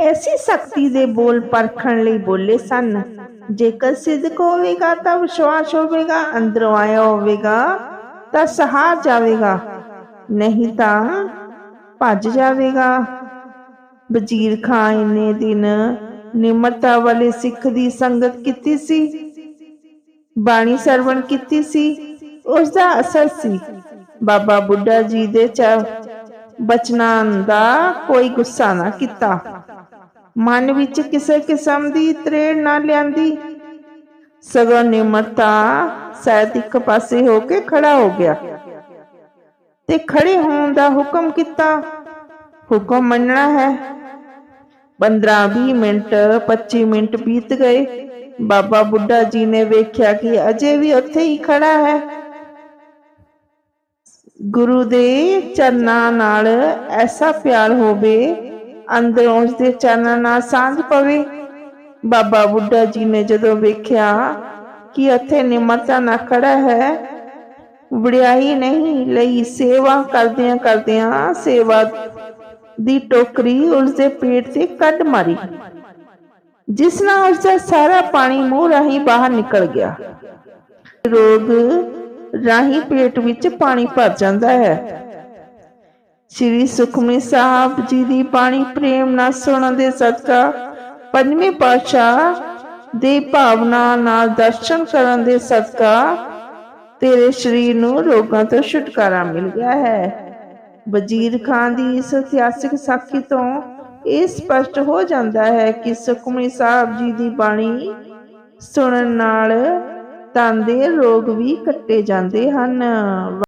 ਐਸੀ ਸ਼ਕਤੀ ਦੇ ਬੋਲ ਪਰਖਣ ਲਈ ਬੋਲੇ ਸਨ। ਜੇਕਰ ਸਿੱਧਕ ਹੋਵੇਗਾ ਤਾਂ ਵਿਸ਼ਵਾਸ ਹੋਵੇਗਾ, ਅੰਦਰੋਂ ਆਇਆ ਹੋਵੇਗਾ ਤਾਂ ਸਹਾ ਜਾਵੇਗਾ। ਨਹੀਂ ਤਾਂ ਭੱਜ ਜਾਵੇਗਾ। ਵਜ਼ੀਰ ਖਾਨ ਇੰਨੇ ਦਿਨ ਨਿਮਰਤਾ ਵਾਲੇ ਸਿੱਖ ਦੀ ਸੰਗਤ ਕੀਤੀ ਸੀ। ਬਾਣੀ ਸਰਵਣ ਕੀਤੀ ਸੀ। ਉਸ ਦਾ ਅਸਰ ਸੀ। ਬਾਬਾ ਬੁੱਢਾ ਜੀ ਦੇ ਚ ਬਚਨਾਂ ਦਾ ਕੋਈ ਗੁੱਸਾ ਨਾ ਕੀਤਾ। ਮਨ ਵਿੱਚ ਕਿਸੇ ਕਿਸਮ ਦੀ ਤਰੇੜ ਨਾ ਲਿਆਂਦੀ। ਸਗੋਂ ਨਿਮਰਤਾ ਸਹਿਤ ਇੱਕ ਪਾਸੇ ਹੋ ਕੇ ਖੜਾ ਹੋ ਗਿਆ ਤੇ ਖੜੇ ਹੋਣ ਦਾ ਹੁਕਮ ਕੀਤਾ। ਹੁਕਮ ਮੰਨਣਾ ਹੈ। 15-20 ਮਿੰਟ 25 ਮਿੰਟ ਬੀਤ ਗਏ। ਬਾਬਾ ਬੁੱਢਾ ਜੀ ਨੇ ਵੇਖਿਆ ਕਿ ਅਜੇ ਵੀ ਉੱਥੇ ਹੀ ਖੜਾ ਹੈ। ਗੁਰੂ ਦੇ ਚਰਨਾਂ ਨਾਲ ਐਸਾ ਪਿਆਰ ਹੋਵੇ ਅੰਦਰੋਂ ਉਸ ਦੇ ਚਰਨਾਂ ਨਾਲ ਸਾਂਝ ਪਵੇ। ਬਾਬਾ ਬੁੱਢਾ ਜੀ ਨੇ ਜਦੋਂ ਵੇਖਿਆ ਕਿ ਉੱਥੇ ਨਿਮਰਤਾ ਨਾ ਖੜਾ ਹੈ, ਵਡਿਆਈ ਨਹੀਂ ਲਈ ਸੇਵਾ ਕਰਦਿਆਂ ਕਰਦਿਆਂ ਸੇਵਾ ਦੀ ਟੋਕਰੀ ਉਸ ਦੇ ਪੇਟ ਤੇ ਕੱਢ ਮਾਰੀ, ਜਿਸ ਨਾਲ ਉਸ ਦਾ ਸਾਰਾ ਪਾਣੀ ਮੂੰਹ ਰਾਹੀਂ ਬਾਹਰ ਨਿਕਲ ਗਿਆ। ਰੋਗ ਰਾਹੀਂ ਪੇਟ ਵਿੱਚ ਪਾਣੀ ਭਰ ਜਾਂਦਾ ਹੈ। ਸ੍ਰੀ ਸੁਖਮਨੀ ਸਾਹਿਬ ਜੀ ਦੀ ਬਾਣੀ ਪ੍ਰੇਮ ਨਾਲ ਸੁਣਨ ਦੇ ਸਦਕਾ ਪੰਜਵੇਂ ਪਾਤਸ਼ਾਹ ਦੇ ਭਾਵਨਾ ਨਾਲ ਦਰਸ਼ਨ ਕਰਨ ਦੇ ਸਦਕਾ ਤੇਰੇ ਸਰੀਰ ਨੂੰ ਰੋਗਾਂ ਤੋਂ ਛੁਟਕਾਰਾ ਮਿਲ ਗਿਆ ਹੈ। ਵਜ਼ੀਰ ਖਾਨ ਦੀ ਇਸ ਇਤਿਹਾਸਿਕ ਸਾਖੀ ਤੋਂ ਇਹ ਸਪਸ਼ਟ ਹੋ ਜਾਂਦਾ ਹੈ ਕਿ ਸੁਖਮਨੀ ਸਾਹਿਬ ਜੀ ਦੀ ਬਾਣੀ ਸੁਣਨ ਨਾਲ ਤਨ ਦੇ ਰੋਗ ਵੀ ਕੱਟੇ ਜਾਂਦੇ ਹਨ।